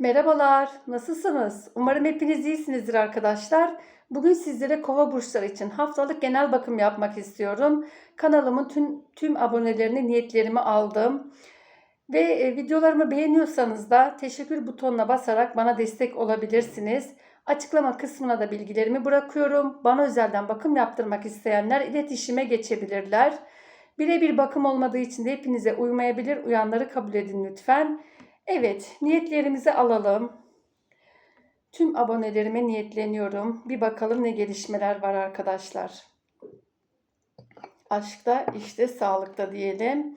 Merhabalar, nasılsınız? Umarım hepiniz iyisinizdir arkadaşlar. Bugün sizlere kova burçları için haftalık genel bakım yapmak istiyorum. Kanalımın tüm, tüm abonelerini, niyetlerimi aldım. Ve e, videolarımı beğeniyorsanız da teşekkür butonuna basarak bana destek olabilirsiniz. Açıklama kısmına da bilgilerimi bırakıyorum. Bana özelden bakım yaptırmak isteyenler iletişime geçebilirler. Birebir bakım olmadığı için de hepinize uymayabilir. Uyanları kabul edin lütfen. Evet, niyetlerimizi alalım. Tüm abonelerime niyetleniyorum. Bir bakalım ne gelişmeler var arkadaşlar. Aşkta, işte sağlıkta diyelim.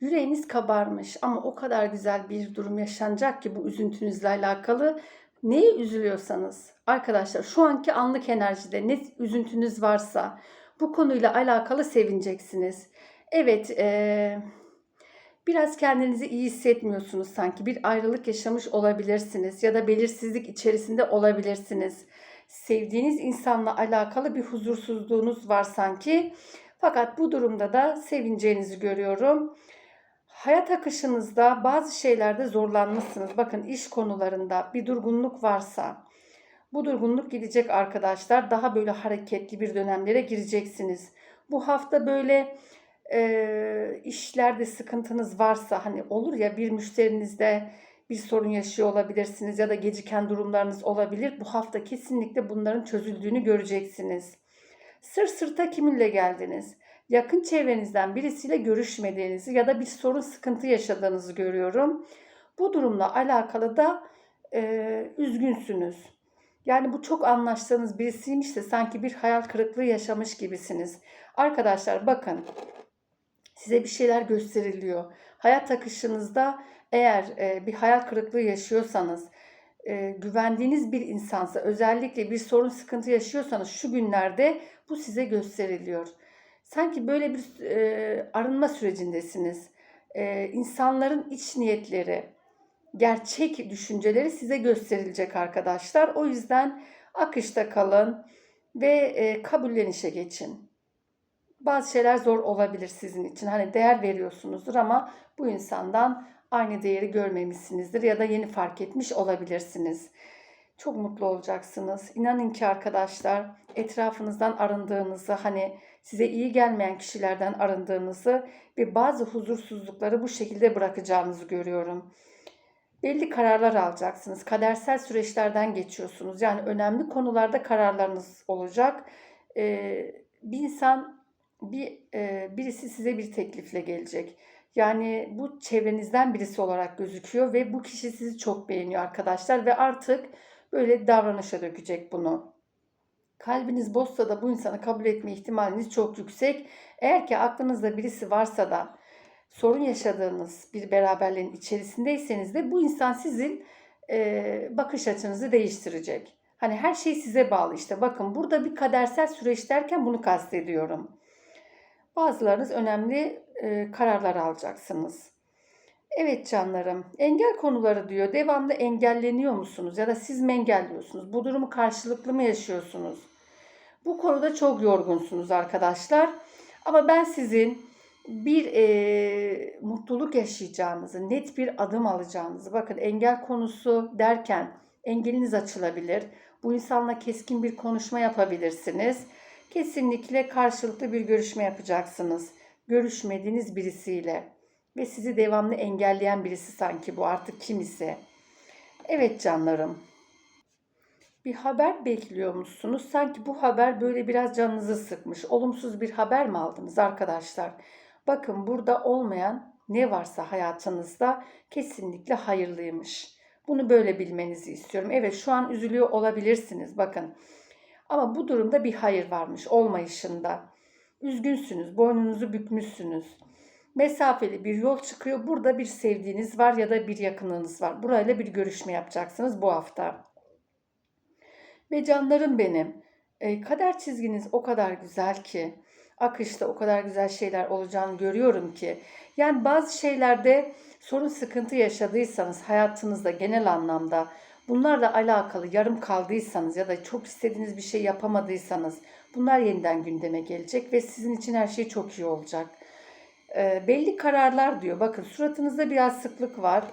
Yüreğiniz kabarmış ama o kadar güzel bir durum yaşanacak ki bu üzüntünüzle alakalı. Neye üzülüyorsanız arkadaşlar şu anki anlık enerjide ne üzüntünüz varsa bu konuyla alakalı sevineceksiniz. Evet, eee Biraz kendinizi iyi hissetmiyorsunuz sanki. Bir ayrılık yaşamış olabilirsiniz ya da belirsizlik içerisinde olabilirsiniz. Sevdiğiniz insanla alakalı bir huzursuzluğunuz var sanki. Fakat bu durumda da sevineceğinizi görüyorum. Hayat akışınızda bazı şeylerde zorlanmışsınız. Bakın iş konularında bir durgunluk varsa bu durgunluk gidecek arkadaşlar. Daha böyle hareketli bir dönemlere gireceksiniz. Bu hafta böyle e, işlerde sıkıntınız varsa hani olur ya bir müşterinizde bir sorun yaşıyor olabilirsiniz ya da geciken durumlarınız olabilir. Bu hafta kesinlikle bunların çözüldüğünü göreceksiniz. Sır sırta kiminle geldiniz? Yakın çevrenizden birisiyle görüşmediğinizi ya da bir sorun sıkıntı yaşadığınızı görüyorum. Bu durumla alakalı da e, üzgünsünüz. Yani bu çok anlaştığınız birisiymiş de sanki bir hayal kırıklığı yaşamış gibisiniz. Arkadaşlar bakın size bir şeyler gösteriliyor. Hayat akışınızda eğer e, bir hayal kırıklığı yaşıyorsanız, e, güvendiğiniz bir insansa, özellikle bir sorun sıkıntı yaşıyorsanız şu günlerde bu size gösteriliyor. Sanki böyle bir e, arınma sürecindesiniz. E, insanların iç niyetleri, gerçek düşünceleri size gösterilecek arkadaşlar. O yüzden akışta kalın ve e, kabullenişe geçin bazı şeyler zor olabilir sizin için. Hani değer veriyorsunuzdur ama bu insandan aynı değeri görmemişsinizdir ya da yeni fark etmiş olabilirsiniz. Çok mutlu olacaksınız. İnanın ki arkadaşlar etrafınızdan arındığınızı hani size iyi gelmeyen kişilerden arındığınızı ve bazı huzursuzlukları bu şekilde bırakacağınızı görüyorum. Belli kararlar alacaksınız. Kadersel süreçlerden geçiyorsunuz. Yani önemli konularda kararlarınız olacak. Ee, bir insan bir e, birisi size bir teklifle gelecek. Yani bu çevrenizden birisi olarak gözüküyor ve bu kişi sizi çok beğeniyor arkadaşlar ve artık böyle davranışa dökecek bunu. Kalbiniz boşsa da bu insanı kabul etme ihtimaliniz çok yüksek. Eğer ki aklınızda birisi varsa da sorun yaşadığınız bir beraberliğin içerisindeyseniz de bu insan sizin e, bakış açınızı değiştirecek. Hani her şey size bağlı işte. Bakın burada bir kadersel süreç derken bunu kastediyorum. Bazılarınız önemli e, kararlar alacaksınız. Evet canlarım, engel konuları diyor. Devamlı engelleniyor musunuz ya da siz mi engelliyorsunuz? Bu durumu karşılıklı mı yaşıyorsunuz? Bu konuda çok yorgunsunuz arkadaşlar. Ama ben sizin bir e, mutluluk yaşayacağınızı, net bir adım alacağınızı, bakın engel konusu derken engeliniz açılabilir. Bu insanla keskin bir konuşma yapabilirsiniz Kesinlikle karşılıklı bir görüşme yapacaksınız. Görüşmediğiniz birisiyle ve sizi devamlı engelleyen birisi sanki bu artık kim ise. Evet canlarım. Bir haber bekliyor musunuz? Sanki bu haber böyle biraz canınızı sıkmış. Olumsuz bir haber mi aldınız arkadaşlar? Bakın burada olmayan ne varsa hayatınızda kesinlikle hayırlıymış. Bunu böyle bilmenizi istiyorum. Evet şu an üzülüyor olabilirsiniz. Bakın ama bu durumda bir hayır varmış olmayışında. Üzgünsünüz, boynunuzu bükmüşsünüz. Mesafeli bir yol çıkıyor. Burada bir sevdiğiniz var ya da bir yakınınız var. Burayla bir görüşme yapacaksınız bu hafta. Ve canlarım benim, e, kader çizginiz o kadar güzel ki, akışta o kadar güzel şeyler olacağını görüyorum ki. Yani bazı şeylerde sorun sıkıntı yaşadıysanız hayatınızda genel anlamda bunlarla alakalı yarım kaldıysanız ya da çok istediğiniz bir şey yapamadıysanız bunlar yeniden gündeme gelecek ve sizin için her şey çok iyi olacak. E, belli kararlar diyor. Bakın suratınızda biraz sıklık var.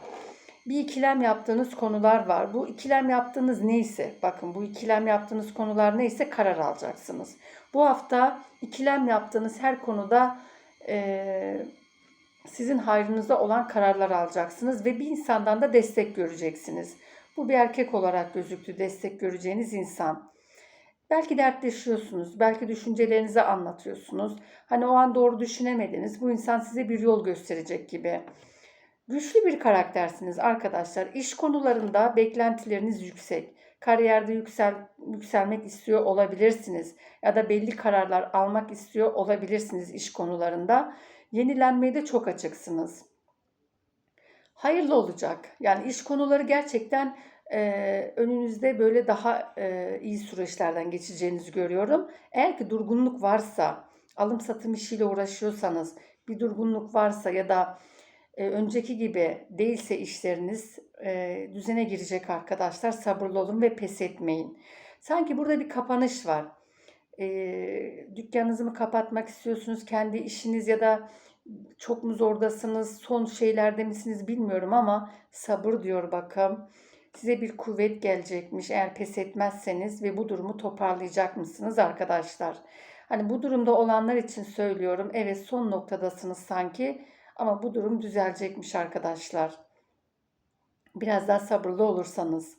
bir ikilem yaptığınız konular var. Bu ikilem yaptığınız neyse, bakın bu ikilem yaptığınız konular neyse karar alacaksınız. Bu hafta ikilem yaptığınız her konuda e, sizin hayrınıza olan kararlar alacaksınız ve bir insandan da destek göreceksiniz. Bu bir erkek olarak gözüktü destek göreceğiniz insan. Belki dertleşiyorsunuz, belki düşüncelerinizi anlatıyorsunuz. Hani o an doğru düşünemediniz. Bu insan size bir yol gösterecek gibi. Güçlü bir karaktersiniz arkadaşlar. İş konularında beklentileriniz yüksek. Kariyerde yüksel, yükselmek istiyor olabilirsiniz. Ya da belli kararlar almak istiyor olabilirsiniz iş konularında. Yenilenmeye de çok açıksınız. Hayırlı olacak. Yani iş konuları gerçekten e, önünüzde böyle daha e, iyi süreçlerden geçeceğinizi görüyorum. Eğer ki durgunluk varsa, alım satım işiyle uğraşıyorsanız, bir durgunluk varsa ya da e, önceki gibi değilse işleriniz e, düzene girecek arkadaşlar. Sabırlı olun ve pes etmeyin. Sanki burada bir kapanış var. E, dükkanınızı mı kapatmak istiyorsunuz? Kendi işiniz ya da çok mu zordasınız? Son şeylerde misiniz bilmiyorum ama sabır diyor bakın. Size bir kuvvet gelecekmiş eğer pes etmezseniz ve bu durumu toparlayacak mısınız arkadaşlar? Hani bu durumda olanlar için söylüyorum. Evet son noktadasınız sanki ama bu durum düzelecekmiş arkadaşlar. Biraz daha sabırlı olursanız.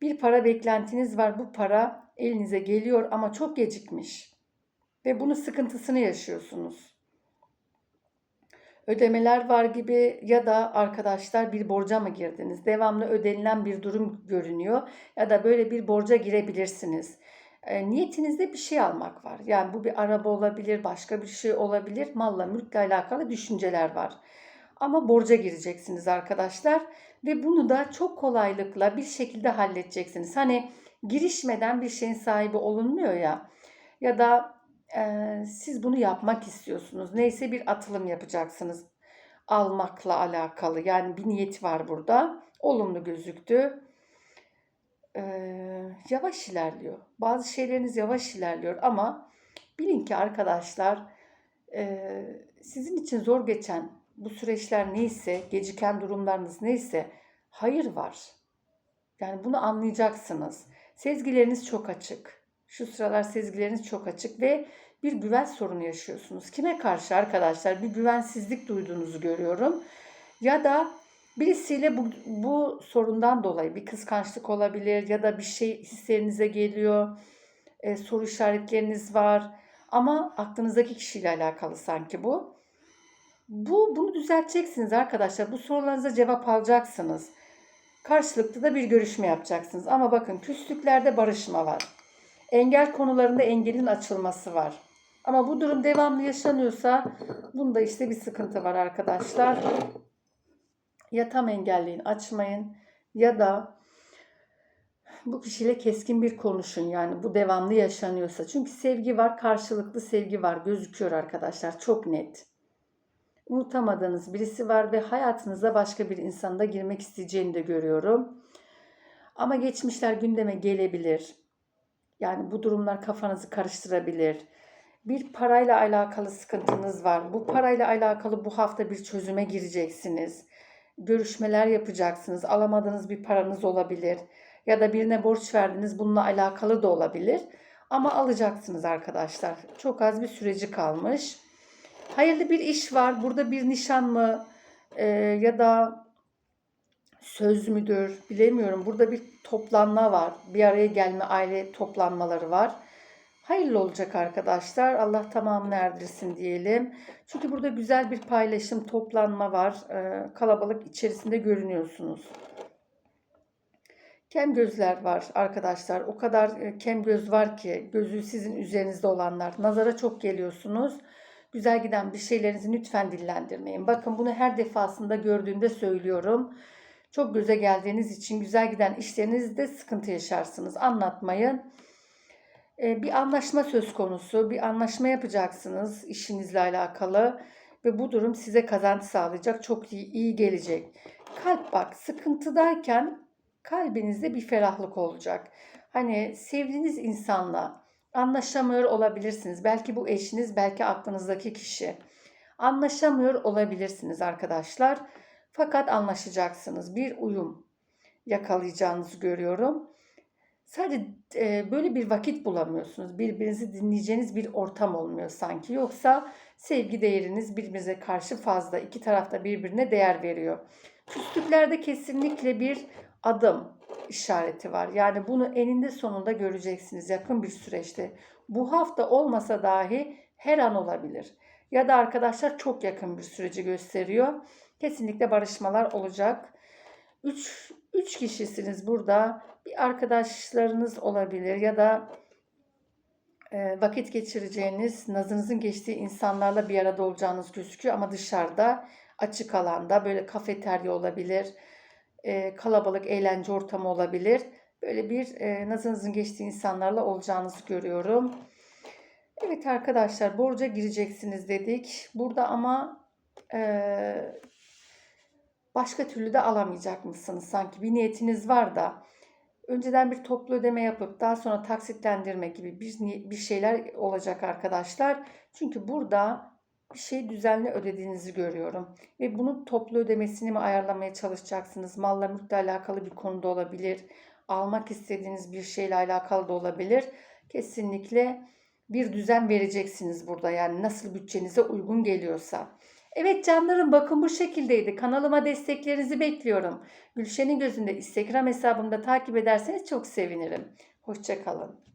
Bir para beklentiniz var. Bu para elinize geliyor ama çok gecikmiş. Ve bunun sıkıntısını yaşıyorsunuz. Ödemeler var gibi ya da arkadaşlar bir borca mı girdiniz? Devamlı ödenilen bir durum görünüyor ya da böyle bir borca girebilirsiniz. E, niyetinizde bir şey almak var. Yani bu bir araba olabilir, başka bir şey olabilir. Malla mülkle alakalı düşünceler var. Ama borca gireceksiniz arkadaşlar ve bunu da çok kolaylıkla bir şekilde halledeceksiniz. Hani girişmeden bir şeyin sahibi olunmuyor ya ya da e, siz bunu yapmak istiyorsunuz. Neyse bir atılım yapacaksınız. Almakla alakalı yani bir niyet var burada. Olumlu gözüktü e, yavaş ilerliyor. Bazı şeyleriniz yavaş ilerliyor ama bilin ki arkadaşlar e, sizin için zor geçen bu süreçler neyse, geciken durumlarınız neyse hayır var. Yani bunu anlayacaksınız. Sezgileriniz çok açık. Şu sıralar sezgileriniz çok açık ve bir güven sorunu yaşıyorsunuz. Kime karşı arkadaşlar? Bir güvensizlik duyduğunuzu görüyorum. Ya da Birisiyle bu, bu sorundan dolayı bir kıskançlık olabilir ya da bir şey hislerinize geliyor, e, soru işaretleriniz var ama aklınızdaki kişiyle alakalı sanki bu. Bu bunu düzelteceksiniz arkadaşlar. Bu sorularınıza cevap alacaksınız. Karşılıklı da bir görüşme yapacaksınız. Ama bakın küslüklerde barışma var. Engel konularında engelin açılması var. Ama bu durum devamlı yaşanıyorsa bunda işte bir sıkıntı var arkadaşlar ya tam engelleyin açmayın ya da bu kişiyle keskin bir konuşun yani bu devamlı yaşanıyorsa. Çünkü sevgi var, karşılıklı sevgi var gözüküyor arkadaşlar çok net. Unutamadığınız birisi var ve hayatınıza başka bir insanda girmek isteyeceğini de görüyorum. Ama geçmişler gündeme gelebilir. Yani bu durumlar kafanızı karıştırabilir. Bir parayla alakalı sıkıntınız var. Bu parayla alakalı bu hafta bir çözüme gireceksiniz görüşmeler yapacaksınız. Alamadığınız bir paranız olabilir ya da birine borç verdiniz bununla alakalı da olabilir. Ama alacaksınız arkadaşlar. Çok az bir süreci kalmış. Hayırlı bir iş var. Burada bir nişan mı e, ya da söz müdür bilemiyorum. Burada bir toplanma var. Bir araya gelme aile toplanmaları var. Hayırlı olacak arkadaşlar. Allah tamamını erdirsin diyelim. Çünkü burada güzel bir paylaşım, toplanma var. Ee, kalabalık içerisinde görünüyorsunuz. Kem gözler var arkadaşlar. O kadar e, kem göz var ki gözü sizin üzerinizde olanlar. Nazara çok geliyorsunuz. Güzel giden bir şeylerinizi lütfen dillendirmeyin. Bakın bunu her defasında gördüğümde söylüyorum. Çok göze geldiğiniz için güzel giden işlerinizde sıkıntı yaşarsınız. Anlatmayın. Ee, bir anlaşma söz konusu. Bir anlaşma yapacaksınız işinizle alakalı ve bu durum size kazanç sağlayacak. Çok iyi, iyi gelecek. Kalp bak sıkıntıdayken kalbinizde bir ferahlık olacak. Hani sevdiğiniz insanla anlaşamıyor olabilirsiniz. Belki bu eşiniz, belki aklınızdaki kişi. Anlaşamıyor olabilirsiniz arkadaşlar. Fakat anlaşacaksınız. Bir uyum yakalayacağınızı görüyorum. Sadece e, böyle bir vakit bulamıyorsunuz. Birbirinizi dinleyeceğiniz bir ortam olmuyor sanki. Yoksa sevgi değeriniz birbirinize karşı fazla. İki tarafta birbirine değer veriyor. Küslüklerde kesinlikle bir adım işareti var. Yani bunu eninde sonunda göreceksiniz yakın bir süreçte. Bu hafta olmasa dahi her an olabilir. Ya da arkadaşlar çok yakın bir süreci gösteriyor. Kesinlikle barışmalar olacak. Üç, üç kişisiniz burada. Bir arkadaşlarınız olabilir ya da e, vakit geçireceğiniz, nazınızın geçtiği insanlarla bir arada olacağınız gözüküyor ama dışarıda açık alanda böyle kafeterya olabilir, e, kalabalık eğlence ortamı olabilir. Böyle bir e, nazınızın geçtiği insanlarla olacağınızı görüyorum. Evet arkadaşlar borca gireceksiniz dedik. Burada ama başka türlü de alamayacak mısınız? Sanki bir niyetiniz var da önceden bir toplu ödeme yapıp daha sonra taksitlendirme gibi bir, bir şeyler olacak arkadaşlar. Çünkü burada bir şey düzenli ödediğinizi görüyorum. Ve bunun toplu ödemesini mi ayarlamaya çalışacaksınız? Malla mülkle alakalı bir konuda olabilir. Almak istediğiniz bir şeyle alakalı da olabilir. Kesinlikle bir düzen vereceksiniz burada. Yani nasıl bütçenize uygun geliyorsa. Evet canlarım bakın bu şekildeydi. Kanalıma desteklerinizi bekliyorum. Gülşen'in gözünde Instagram hesabımda takip ederseniz çok sevinirim. Hoşçakalın.